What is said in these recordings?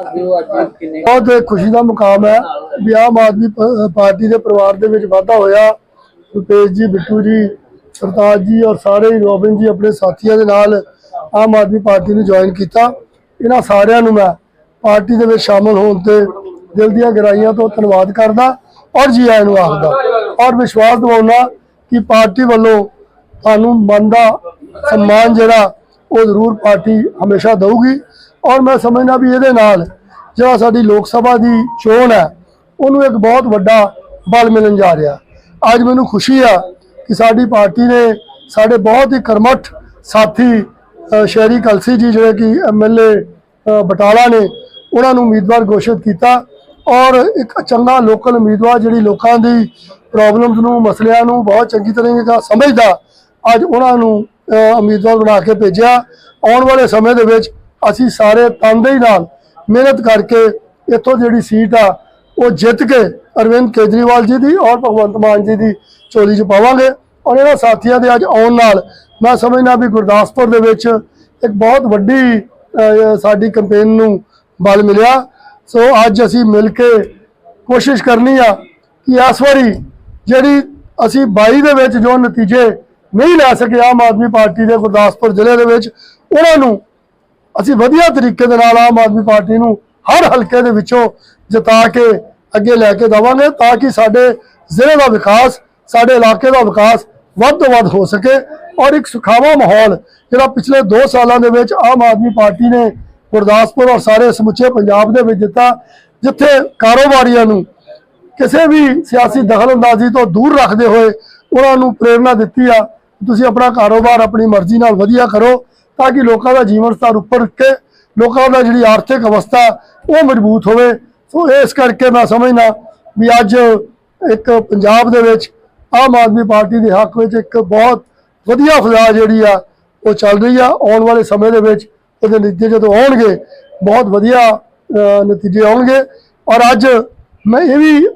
ਬਹੁਤ ਖੁਸ਼ੀ ਦਾ ਮੁਕਾਮ ਹੈ ਵੀ ਆਮ ਆਦਮੀ ਪਾਰਟੀ ਦੇ ਪਰਿਵਾਰ ਦੇ ਵਿੱਚ ਵਾਧਾ ਹੋਇਆ। ਰੁਪੇਸ਼ ਜੀ, ਬਿੱਟੂ ਜੀ, ਸਰਤਾਜ ਜੀ ਔਰ ਸਾਰੇ ਹੀ ਰੋਬਿਨ ਜੀ ਆਪਣੇ ਸਾਥੀਆਂ ਦੇ ਨਾਲ ਆਮ ਆਦਮੀ ਪਾਰਟੀ ਨੂੰ ਜੁਆਇਨ ਕੀਤਾ। ਇਹਨਾਂ ਸਾਰਿਆਂ ਨੂੰ ਮੈਂ ਪਾਰਟੀ ਦੇ ਵਿੱਚ ਸ਼ਾਮਲ ਹੋਣ ਤੇ ਦਿਲ ਦੀਆਂ ਗਹਿਰਾਈਆਂ ਤੋਂ ਧੰਨਵਾਦ ਕਰਦਾ ਔਰ ਜੀ ਆਇਆਂ ਨੂੰ ਆਖਦਾ ਔਰ ਵਿਸ਼ਵਾਸ ਦਿਵਾਉਣਾ ਕਿ ਪਾਰਟੀ ਵੱਲੋਂ ਤੁਹਾਨੂੰ ਮਨ ਦਾ ਸਨਮਾਨ ਜਿਹੜਾ ਉਹ ਜ਼ਰੂਰ ਪਾਰਟੀ ਹਮੇਸ਼ਾ ਦਊਗੀ। ਔਰ ਮੈਂ ਸਮਝਦਾ ਵੀ ਇਹਦੇ ਨਾਲ ਜਿਹੜਾ ਸਾਡੀ ਲੋਕ ਸਭਾ ਦੀ ਚੋਣ ਹੈ, ਉਹਨੂੰ ਇੱਕ ਬਹੁਤ ਵੱਡਾ ਬਲ ਮਿਲਣ ਜਾ ਰਿਹਾ। ਅੱਜ ਮੈਨੂੰ ਖੁਸ਼ੀ ਆ ਕਿ ਸਾਡੀ ਪਾਰਟੀ ਨੇ ਸਾਡੇ ਬਹੁਤ ਹੀ ਕਰਮਠ ਸਾਥੀ ਸ਼ਹਿਰੀ ਕਲਸੀ ਜੀ ਜਿਹੜੇ ਕਿ ਐਮਐਲਏ ਬਟਾਲਾ ਨੇ, ਉਹਨਾਂ ਨੂੰ ਉਮੀਦਵਾਰ ਘੋਸ਼ਿਤ ਕੀਤਾ। ਔਰ ਇੱਕ ਚੰਗਾ ਲੋਕਲ ਉਮੀਦਵਾਰ ਜਿਹੜੀ ਲੋਕਾਂ ਦੀ ਪ੍ਰੋਬਲਮਸ ਨੂੰ, ਮਸਲਿਆਂ ਨੂੰ ਬਹੁਤ ਚੰਗੀ ਤਰ੍ਹਾਂ ਸਮਝਦਾ, ਅੱਜ ਉਹਨਾਂ ਨੂੰ ਉਮੀਦਵਾਰ ਬਣਾ ਕੇ ਭੇਜਿਆ। ਆਉਣ ਵਾਲੇ ਸਮੇਂ ਦੇ ਵਿੱਚ ਅਸੀਂ ਸਾਰੇ ਤਨਦੇਹੀ ਨਾਲ ਮਿਹਨਤ ਕਰਕੇ ਇੱਥੋਂ ਜਿਹੜੀ ਸੀਟ ਆ, ਉਹ ਜਿੱਤ ਕੇ ਅਰਵਿੰਦ ਕੇਜਰੀਵਾਲ ਜੀ ਦੀ ਔਰ ਭਗਵੰਤ ਮਾਨ ਜੀ ਦੀ ਝੋਲੀ 'ਚ ਪਾਵਾਂਗੇ। ਔਰ ਇਹਨਾਂ ਸਾਥੀਆਂ ਦੇ ਅੱਜ ਆਉਣ ਨਾਲ ਮੈਂ ਸਮਝਦਾ ਵੀ ਗੁਰਦਾਸਪੁਰ ਦੇ ਵਿੱਚ ਇੱਕ ਬਹੁਤ ਵੱਡੀ ਸਾਡੀ ਕੰਪੇਨ ਨੂੰ ਬਲ ਮਿਲਿਆ। ਸੋ ਅੱਜ ਅਸੀਂ ਮਿਲ ਕੇ ਕੋਸ਼ਿਸ਼ ਕਰਨੀ ਆ ਕਿ ਇਸ ਵਾਰੀ ਜਿਹੜੀ ਅਸੀਂ 22 ਦੇ ਵਿੱਚ ਜੋ ਨਤੀਜੇ ਨਹੀਂ ਲੈ ਸਕੇ ਆਮ ਆਦਮੀ ਪਾਰਟੀ ਦੇ ਗੁਰਦਾਸਪੁਰ ਜ਼ਿਲ੍ਹੇ ਦੇ ਵਿੱਚ। ਉਹਨਾਂ ਨੂੰ ਅਸੀਂ ਵਧੀਆ ਤਰੀਕੇ ਦੇ ਨਾਲ ਆਮ ਆਦਮੀ ਪਾਰਟੀ ਨੂੰ ਹਰ ਹਲਕੇ ਦੇ ਵਿੱਚੋਂ ਜਿਤਾ ਕੇ ਅੱਗੇ ਲੈ ਕੇ ਦਵਾਂਗੇ ਤਾਂ ਕਿ ਸਾਡੇ ਜ਼ਿਲ੍ਹੇ ਦਾ ਵਿਕਾਸ, ਸਾਡੇ ਇਲਾਕੇ ਦਾ ਵਿਕਾਸ ਵੱਧ ਤੋਂ ਵੱਧ ਹੋ ਸਕੇ। ਔਰ ਇੱਕ ਸੁਖਾਵਾ ਮਾਹੌਲ ਜਿਹੜਾ ਪਿਛਲੇ 2 ਸਾਲਾਂ ਦੇ ਵਿੱਚ ਆਮ ਆਦਮੀ ਪਾਰਟੀ ਨੇ ਗੁਰਦਾਸਪੁਰ ਔਰ ਸਾਰੇ ਸਮੁੱਚੇ ਪੰਜਾਬ ਦੇ ਵਿੱਚ ਦਿੱਤਾ, ਜਿੱਥੇ ਕਾਰੋਬਾਰੀਆਂ ਨੂੰ ਕਿਸੇ ਵੀ ਸਿਆਸੀ ਦਖਲਅੰਦਾਜ਼ੀ ਤੋਂ ਦੂਰ ਰੱਖਦੇ ਹੋਏ ਉਹਨਾਂ ਨੂੰ ਪ੍ਰੇਰਣਾ ਦਿੱਤੀ ਆ। ਤੁਸੀਂ ਆਪਣਾ ਕਾਰੋਬਾਰ ਆਪਣੀ ਮਰਜ਼ੀ ਨਾਲ ਵਧੀਆ ਕਰੋ ਤਾਂ ਕਿ ਲੋਕਾਂ ਦਾ ਜੀਵਨ ਸਤਰ ਉੱਪਰ ਉੱਠ ਕੇ ਲੋਕਾਂ ਦਾ ਜਿਹੜੀ ਆਰਥਿਕ ਅਵਸਥਾ ਉਹ ਮਜ਼ਬੂਤ ਹੋਵੇ। ਸੋ ਇਸ ਕਰਕੇ ਮੈਂ ਸਮਝਦਾ ਵੀ ਅੱਜ ਇੱਕ ਪੰਜਾਬ ਦੇ ਵਿੱਚ ਆਮ ਆਦਮੀ ਪਾਰਟੀ ਦੇ ਹੱਕ ਵਿੱਚ ਇੱਕ ਬਹੁਤ ਵਧੀਆ ਫਜ਼ਾ ਜਿਹੜੀ ਆ, ਉਹ ਚੱਲ ਰਹੀ ਆ। ਆਉਣ ਵਾਲੇ ਸਮੇਂ ਦੇ ਵਿੱਚ ਉਹਦੇ ਨਤੀਜੇ ਜਦੋਂ ਆਉਣਗੇ, ਬਹੁਤ ਵਧੀਆ ਨਤੀਜੇ ਆਉਣਗੇ। ਔਰ ਅੱਜ ਮੈਂ ਇਹ ਵੀ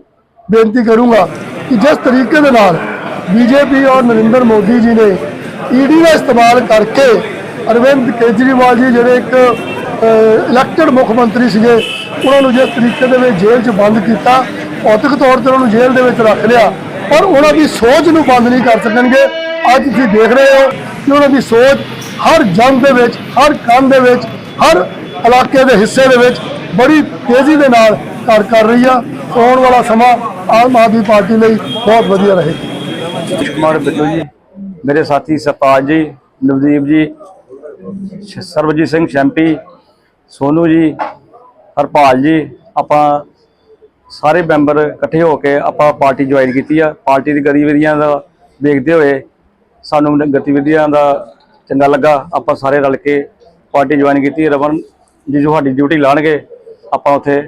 ਬੇਨਤੀ ਕਰੂੰਗਾ ਕਿ ਜਿਸ ਤਰੀਕੇ ਦੇ ਨਾਲ ਬੀਜੇਪੀ ਔਰ ਨਰਿੰਦਰ ਮੋਦੀ ਜੀ ਨੇ ਈਡੀ ਦਾ ਇਸਤੇਮਾਲ ਕਰਕੇ ਅਰਵਿੰਦ ਕੇਜਰੀਵਾਲ ਜੀ ਜਿਹੜੇ ਇੱਕ ਇਲੈਕਟਡ ਮੁੱਖ ਮੰਤਰੀ ਸੀਗੇ, ਉਹਨਾਂ ਨੂੰ ਜਿਸ ਤਰੀਕੇ ਦੇ ਵਿੱਚ ਜੇਲ੍ਹ 'ਚ ਬੰਦ ਕੀਤਾ, ਭੌਤਿਕ ਤੌਰ ਤੇ ਉਹਨਾਂ ਨੂੰ ਜੇਲ੍ਹ ਦੇ ਵਿੱਚ ਰੱਖ ਲਿਆ, ਪਰ ਉਹਨਾਂ ਦੀ ਸੋਚ ਨੂੰ ਬੰਦ ਨਹੀਂ ਕਰ ਸਕਣਗੇ। ਅੱਜ ਤੁਸੀਂ ਦੇਖ ਰਹੇ ਹੋ ਕਿ ਉਹਨਾਂ ਦੀ ਸੋਚ ਹਰ ਜੰਗ ਦੇ ਵਿੱਚ, ਹਰ ਕੰਮ ਦੇ ਵਿੱਚ, ਹਰ ਇਲਾਕੇ ਦੇ ਹਿੱਸੇ ਦੇ ਵਿੱਚ ਬੜੀ ਤੇਜ਼ੀ ਦੇ ਨਾਲ ਕਰ ਕਰ ਰਹੀ ਆ। ਆਉਣ ਵਾਲਾ ਸਮਾਂ ਆਮ ਆਦਮੀ ਪਾਰਟੀ ਲਈ ਬਹੁਤ ਵਧੀਆ ਰਹੇਗਾ। ਕੁਮਾਰ ਬਿੱਟੂ ਜੀ, ਮੇਰੇ ਸਾਥੀ ਸਰਤਾਜ ਜੀ, ਨਵਦੀਪ ਜੀ, ਸ਼- ਸਰਬਜੀਤ ਸਿੰਘ ਸ਼ੈਂਪੀ, ਸੋਨੂ ਜੀ, ਹਰਪਾਲ ਜੀ, ਆਪਾਂ ਸਾਰੇ ਮੈਂਬਰ ਇਕੱਠੇ ਹੋ ਕੇ ਆਪਾਂ ਪਾਰਟੀ ਜੁਆਇਨ ਕੀਤੀ ਆ। ਪਾਰਟੀ ਦੀ ਗਤੀਵਿਧੀਆਂ ਦਾ ਦੇਖਦੇ ਹੋਏ ਸਾਨੂੰ ਗਤੀਵਿਧੀਆਂ ਦਾ ਚੰਗਾ ਲੱਗਾ। ਆਪਾਂ ਸਾਰੇ ਰਲ ਕੇ ਪਾਰਟੀ ਜੁਆਇਨ ਕੀਤੀ ਰਮਨ ਜੀ ਜੋ ਸਾਡੀ ਡਿਊਟੀ ਲਾਣਗੇ, ਆਪਾਂ ਉੱਥੇ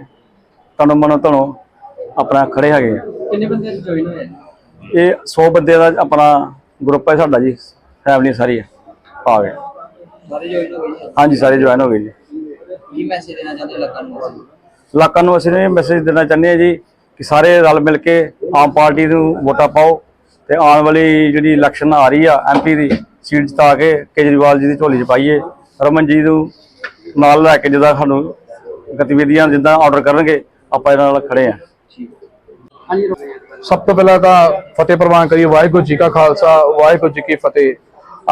ਤਨੋਂ ਮਨੋਂ ਧਨੋਂ ਆਪਣਾ ਖੜੇ ਹੈਗੇ ਆ। ਕਿੰਨੇ ਬੰਦੇ ਜੁਆਇਨ ਹੋਏ ਇਹ 100 ਬੰਦੇ ਦਾ ਆਪਣਾ ਗਰੁੱਪ ਹੈ ਸਾਡਾ ਜੀ ਫੈਮਿਲੀ ਸਾਰੀ ਹੈ ਆ ਗਏ। ਸਾਰੇ ਜੁਆਇਨ ਹੋ ਗਏ ਹਾਂਜੀ ਸਾਰੇ ਜੁਆਇਨ ਹੋ ਗਏ ਜੀ। ਕੀ ਮੈਸੇਜ ਦੇਣਾ ਚਾਹੁੰਦੇ ਲੋਕਾਂ ਨੂੰ ਇਲਾਕਾ ਨੂੰ ਅਸੀਂ ਇਹ ਮੈਸੇਜ ਦੇਣਾ ਚਾਹੁੰਦੇ ਹਾਂ ਜੀ ਕਿ ਸਾਰੇ ਰਲ ਮਿਲ ਕੇ ਆਮ ਪਾਰਟੀ ਨੂੰ ਵੋਟਾਂ ਪਾਓ ਤੇ ਆਉਣ ਵਾਲੀ ਜਿਹੜੀ ਇਲੈਕਸ਼ਨ ਆ ਰਹੀ ਆ ਐਮਪੀ ਦੀ ਸੀਟ ਜਿਤਾ ਕੇ ਕੇਜਰੀਵਾਲ ਜੀ ਦੀ ਝੋਲੀ 'ਚ ਪਾਈਏ ਰਮਨ ਜੀ ਨੂੰ ਨਾਲ ਲੈ ਕੇ ਜਿੱਦਾਂ ਸਾਨੂੰ ਗਤੀਵਿਧੀਆਂ ਜਿੱਦਾਂ ਆਰਡਰ ਕਰਨਗੇ ਆਪਾਂ ਇਹਨਾਂ ਨਾਲ ਖੜੇ ਆ ਸਭ ਤੋਂ ਪਹਿਲਾਂ ਤਾਂ ਫਤਿਹ ਪ੍ਰਵਾਨ ਕਰੀਏ, ਵਾਹਿਗੁਰੂ ਜੀ ਕਾ ਖਾਲਸਾ, ਵਾਹਿਗੁਰੂ ਜੀ ਕੀ ਫਤਿਹ।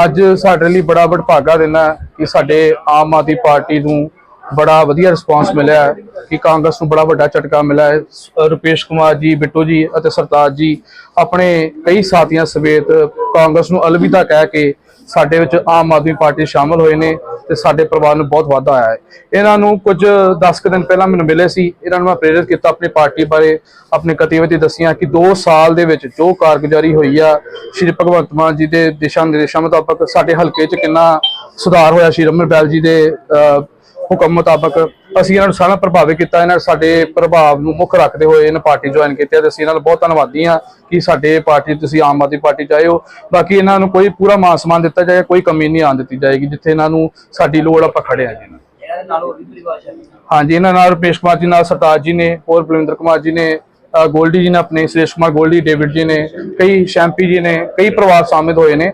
ਅੱਜ ਸਾਡੇ ਲਈ ਬੜਾ ਵਡਭਾਗਾ ਦਿਨ ਹੈ ਕਿ ਸਾਡੇ ਆਮ ਆਦਮੀ ਪਾਰਟੀ ਨੂੰ ਬੜਾ ਵਧੀਆ ਰਿਸਪਾਂਸ ਮਿਲਿਆ ਹੈ ਕਿ ਕਾਂਗਰਸ ਨੂੰ ਬੜਾ ਵੱਡਾ ਝਟਕਾ ਮਿਲਿਆ ਹੈ। ਰੁਪੇਸ਼ ਕੁਮਾਰ ਜੀ ਬਿੱਟੂ ਜੀ ਅਤੇ ਸਰਤਾਜ ਜੀ ਆਪਣੇ ਕਈ ਸਾਥੀਆਂ ਸਮੇਤ ਕਾਂਗਰਸ ਨੂੰ ਅਲਵਿਦਾ ਕਹਿ ਕੇ ਸਾਡੇ ਵਿੱਚ ਆਮ ਆਦਮੀ ਪਾਰਟੀ ਸ਼ਾਮਲ ਹੋਏ ਨੇ ਤੇ ਸਾਡੇ ਪਰਿਵਾਰ ਨੂੰ ਬਹੁਤ ਵਾਧਾ ਆਇਆ ਹੈ। ਇਹਨਾਂ ਨੂੰ ਕੁਝ 10 ਕੁ ਦਿਨ ਪਹਿਲਾਂ ਮੈਨੂੰ ਮਿਲੇ ਸੀ। ਇਹਨਾਂ ਨੂੰ ਮੈਂ ਪ੍ਰੇਰਿਤ ਕੀਤਾ ਆਪਣੀ ਪਾਰਟੀ ਬਾਰੇ ਆਪਣੇ ਗਤੀਵਿਧੀ ਦੱਸੀਆਂ ਕਿ 2 ਸਾਲ ਦੇ ਵਿੱਚ ਜੋ ਕਾਰਗੁਜ਼ਾਰੀ ਹੋਈ ਆ ਸ਼੍ਰੀ ਭਗਵੰਤ ਮਾਨ ਜੀ ਦੇ ਦਿਸ਼ਾ ਨਿਰਦੇਸ਼ਾਂ ਮੁਤਾਬਕ ਸਾਡੇ ਹਲਕੇ 'ਚ ਕਿੰਨਾ ਸੁਧਾਰ ਹੋਇਆ। ਸ਼੍ਰੀ ਰਮਨ ਬੈਲ ਜੀ ਦੇ ਅਹ, ਹੁਕਮ ਮੁਤਾਬਕ ਅਸੀਂ ਇਹਨਾਂ ਨੂੰ ਸਾਰਾ ਪ੍ਰਭਾਵਿਤ ਕੀਤਾ ਇਹਨਾਂ ਨੇ ਸਾਡੇ ਪ੍ਰਭਾਵ ਨੂੰ ਮੁੱਖ ਰੱਖਦੇ ਹੋਏ ਇਹਨਾਂ ਪਾਰਟੀ ਜੁਆਇਨ ਕੀਤੀ ਤੇ ਅਸੀਂ ਇਹਨਾਂ ਦਾ ਬਹੁਤ ਧੰਨਵਾਦੀ ਹਾਂ ਕਿ ਸਾਡੇ ਪਾਰਟੀ ਤੁਸੀਂ ਆਮ ਆਦਮੀ ਪਾਰਟੀ ਚ ਆਏ ਹੋ। ਬਾਕੀ ਇਹਨਾਂ ਨੂੰ ਕੋਈ ਪੂਰਾ ਮਾਨ ਸਨਮਾਨ ਦਿੱਤਾ ਜਾਏ ਕੋਈ ਕਮੀ ਨਹੀਂ ਆਉਣ ਦਿੱਤੀ ਜਾਏਗੀ ਜਿੱਥੇ ਇਹਨਾਂ ਨੂੰ ਸਾਡੀ ਲੋੜ ਆਪਾਂ ਖੜੇ ਆ ਜੀ ਹਾਂਜੀ ਇਹਨਾਂ ਨਾਲ ਰੁਪੇਸ਼ ਕੁਮਾਰ ਜੀ ਨਾਲ ਸਰਤਾਜ ਜੀ ਨੇ ਹੋਰ ਬਲਵਿੰਦਰ ਕੁਮਾਰ ਜੀ ਨੇ ਗੋਲਡੀ ਜੀ ਨੇ ਆਪਣੇ ਸੁਰੇਸ਼ ਕੁਮਾਰ ਗੋਲਡੀ ਡੇਵਿਡ ਜੀ ਨੇ ਕਈ ਸ਼ੈਂਪੀ ਜੀ ਨੇ ਕਈ ਪਰਿਵਾਰ ਸ਼ਾਮਿਲ ਹੋਏ ਨੇ।